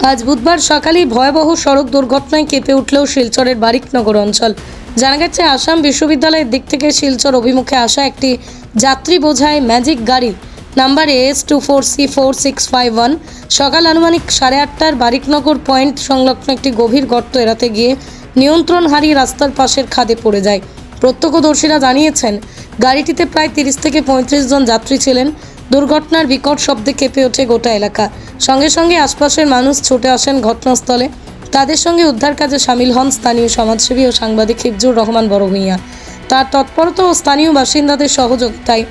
আজ বুধবার সকালে ভয়াবহ সড়ক দুর্ঘটনায় কেঁপে উঠল শিলচরের বারিকনগর অঞ্চল। জানা গেছে, আসাম বিশ্ববিদ্যালয়ের দিক থেকে শিলচর অভিমুখে আসা একটি যাত্রী বোঝায় ম্যাজিক গাড়ি। Number S two four C four six five one সকাল আনুমানিক সাড়ে আটটার বারিকনগর পয়েন্ট সংলগ্ন একটি গভীর গর্ত এড়াতে গিয়ে নিয়ন্ত্রণ হারিয়ে রাস্তার পাশের খাদে পড়ে যায়। প্রত্যক্ষদর্শীরা জানিয়েছেন, গাড়িটিতে প্রায় তিরিশ থেকে পঁয়ত্রিশ জন যাত্রী ছিলেন। দুর্ঘটনার বিকট শব্দে কেঁপে ওঠে গোটা এলাকা। সঙ্গে সঙ্গে আশপাশের মানুষ ছুটে আসেন ঘটনাস্থলে। তাদের সঙ্গে উদ্ধার কাজে সামিল হন স্থানীয় সমাজসেবী ও সাংবাদিক হিফজুর রহমান বড়ভূঁইয়া তার তৎপরতা ও স্থানীয় বাসিন্দাদের সহযোগিতায়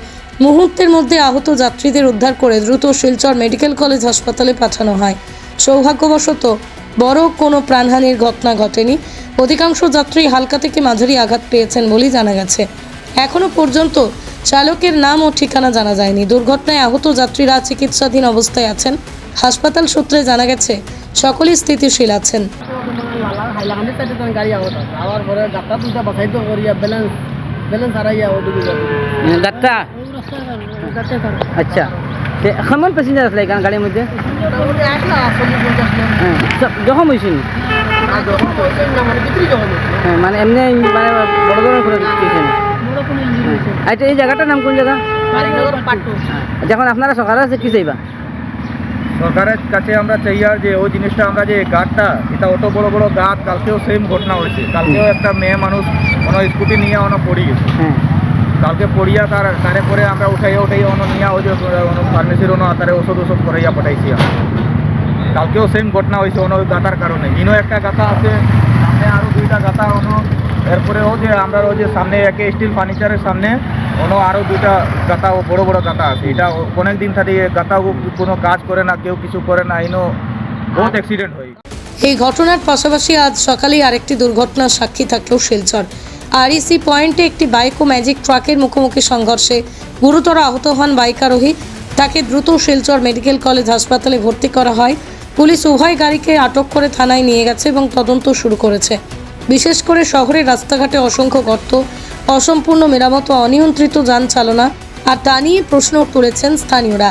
মুহূর্তের মধ্যে আহত যাত্রীদের উদ্ধার করে দ্রুত শিলচর মেডিকেল কলেজ হাসপাতালে পাঠানো হয়। সৌভাগ্যবশত বড় কোনো প্রাণহানির ঘটনা ঘটেনি। অধিকাংশ যাত্রী হালকা থেকে মাঝারি আঘাত পেয়েছেন বলেই জানা গেছে। এখনও পর্যন্ত চালকের নাম ও ঠিকানা জানা যায়নি। দুর্ঘটনায় আহত যাত্রীরা চিকিৎসাধীন অবস্থায় আছেন। হাসপাতাল সূত্রে জানা গেছে, সকলেই স্থিতিশীল আছেন। আচ্ছা। হ্যাঁ মানে। হ্যাঁ। মানে এমনি মানে বড় ধরনের দিয়েছেন আচ্ছা এই জায়গাটার নাম কোন জায়গা? যখন আপনারা সকালে আছে কি চাইবা? সরকারের কাছে আমরা চাই আর যে ওই জিনিসটা আমরা যে গাছটা এটা অত বড় বড় গাছ কালকেও সেম ঘটনা হয়েছে। কালকেও একটা মেয়ে মানুষ কোনো স্কুটি নিয়ে অন্য পড়ে গেছে। হ্যাঁ। কালকে পড়িয়া তার তারে পরে আমরা উঠাইয়া উঠাইয়া অন্য নিয়ে ওই যে ফার্মেসির অন্য তারে ওষুধ ওষুধ করাইয়া পাঠাইছি কালকেও সেম ঘটনা হয়েছে অন্য ওই গাতার কারণে। ইনো একটা গাথা আছে সামনে আরও দুইটা গাথা অন্য ও যে আমরা ওই যে সামনে একে স্টিল ফার্নিচারের সামনে অন্য আরও দুইটা গাতা ও বড় বড় গাতা আছে। এটা অনেক দিন থাকে গাথা কোনো কাজ করে না, কেউ কিছু করে না, ইনো বহুত অ্যাক্সিডেন্ট হয়। এই ঘটনার পাশাপাশি আজ সকালেই আরেকটি দুর্ঘটনার সাক্ষী থাকলেও শিলচর। আরইসি পয়েন্টে একটি বাইক ও ম্যাজিক ট্রাকের মুখোমুখি সংঘর্ষে গুরুতর আহত হন বাইক আরোহী তাকে দ্রুত শিলচর মেডিকেল কলেজ হাসপাতালে ভর্তি করা হয়। পুলিশ উভয় গাড়িকে আটক করে থানায় নিয়ে গেছে এবং তদন্ত শুরু করেছে। বিশেষ করে শহরের রাস্তাঘাটে অসংখ্য গর্ত, অসম্পূর্ণ মেরামত অনিয়ন্ত্রিত যান চালনা, আর তা নিয়ে প্রশ্ন তুলেছেন স্থানীয়রা।